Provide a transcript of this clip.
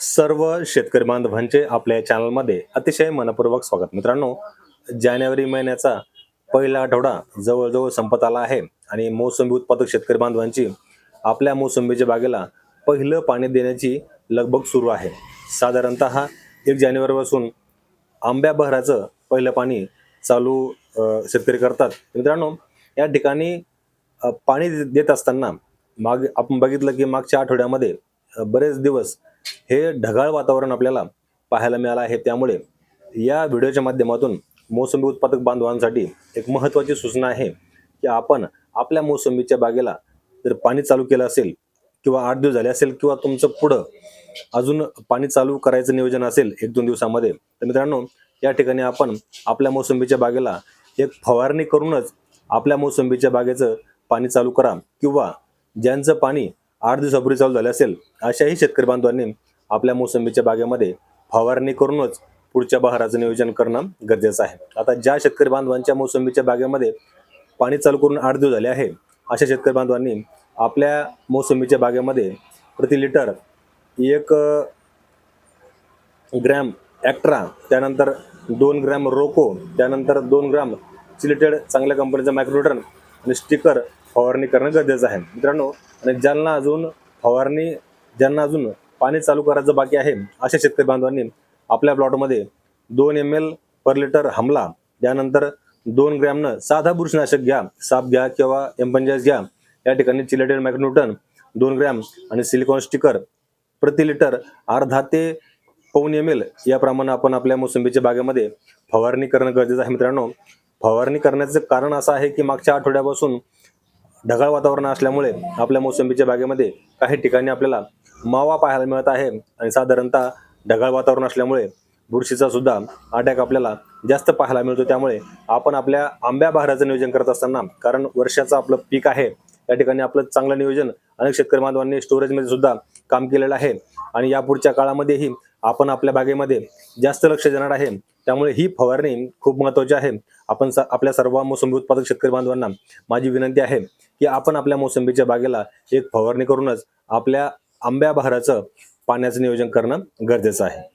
सर्व शेतकरी बांधवांचे आपल्या या चॅनलमध्ये अतिशय मनपूर्वक स्वागत. मित्रांनो जानेवारी महिन्याचा पहिला आठवडा जवळजवळ संपत आला आहे आणि मोसंबी उत्पादक शेतकरी बांधवांची आपल्या मोसंबीच्या बागेला पहिलं पाणी देण्याची लगबग सुरू आहे. साधारणत एक जानेवारीपासून आंब्या बहराचं पहिलं पाणी चालू शेतकरी करतात. मित्रांनो या ठिकाणी पाणी दे- देत असताना माग आपण बघितलं की मागच्या आठवड्यामध्ये बरेच दिवस हे ढगाळ वातावरण आपल्याला पाहायला मिळालं आहे. त्यामुळे या व्हिडिओच्या माध्यमातून मोसंबी उत्पादक बांधवांसाठी एक महत्त्वाची सूचना आहे की आपण आपल्या मोसंबीच्या बागेला जर पाणी चालू केलं असेल किंवा आठ दिवस झाले असेल किंवा तुमचं पुढं अजून पाणी चालू करायचं नियोजन असेल एक दोन दिवसामध्ये तर मित्रांनो या ठिकाणी आपण आपल्या मोसंबीच्या बागेला एक फवारणी करूनच आपल्या मोसंबीच्या बागेचं पाणी चालू करा किंवा ज्यांचं पाणी आठ दिवसापूर्वी चालू झालं असेल अशाही शेतकरी बांधवांनी आपल्या मोसंबीच्या बागेमध्ये फवारणी करूनच पुढच्या बहाराचं नियोजन करणं गरजेचं आहे. आता ज्या शेतकरी बांधवांच्या मोसंबीच्या बागेमध्ये पाणी चालू करून आठ दिवस झाले आहे अशा शेतकरी बांधवांनी आपल्या मोसंबीच्या बागेमध्ये प्रति लिटर एक ग्रॅम ॲक्ट्रा त्यानंतर दोन ग्रॅम रोको त्यानंतर दोन ग्रॅम सिलेटेड चांगल्या कंपनीचं मायक्रोटन आणि स्टिकर फवारणी करणं गरजेचं आहे. मित्रांनो आणि ज्यांना अजून फवारणी ज्यांना अजून पाणी चालू करायचं बाकी आहे अशा शेतकरी बांधवांनी आपल्या प्लॉटमध्ये दोन एम एल पर लिटर हमला त्यानंतर दोन ग्रॅमनं साधा बुरशीनाशक घ्या साप घ्या किंवा एम्पंजास घ्या या ठिकाणी चिलेटेड मॅग्नोटन दोन ग्रॅम आणि सिलिकॉन स्टिकर प्रति लिटर अर्धा ते पाऊन एम एल याप्रमाणे आपण आपल्या मोसंबीच्या बागेमध्ये फवारणी करणं गरजेचं आहे मित्रांनो. फवारणी करण्याचं कारण असं आहे की मागच्या आठवड्यापासून ढगाळ वातावरण असल्यामुळे आपल्या मोसंबीच्या बागेमध्ये काही ठिकाणी आपल्याला मावा पाहायला मिळत आहे. आणि साधारणतः ढगाळ वातावरण असल्यामुळे बुरशीचा सुद्धा अटॅक आपल्याला जास्त पाहायला मिळतो. त्यामुळे आपण आपल्या आंब्या बहाराचं नियोजन करत असताना कारण वर्षाचं आपलं पीक आहे या ठिकाणी आपलं चांगलं नियोजन अनेक शेतकरी बांधवांनी स्टोरेजमध्ये सुद्धा काम केलेलं आहे. आणि यापुढच्या काळामध्येही आपण आपल्या बागेमध्ये जास्त लक्ष देणार आहे. त्यामुळे ही फवारणी खूप महत्त्वाची आहे. आपण स- आपल्या सर्व मोसंबी उत्पादक शेतकरी बांधवांना माझी विनंती आहे की आपण आपल्या मोसंबीच्या बागेला एक फवारणी करूनच आपल्या आंब्या बहाराचं पाण्याचं नियोजन करणं गरजेचं आहे.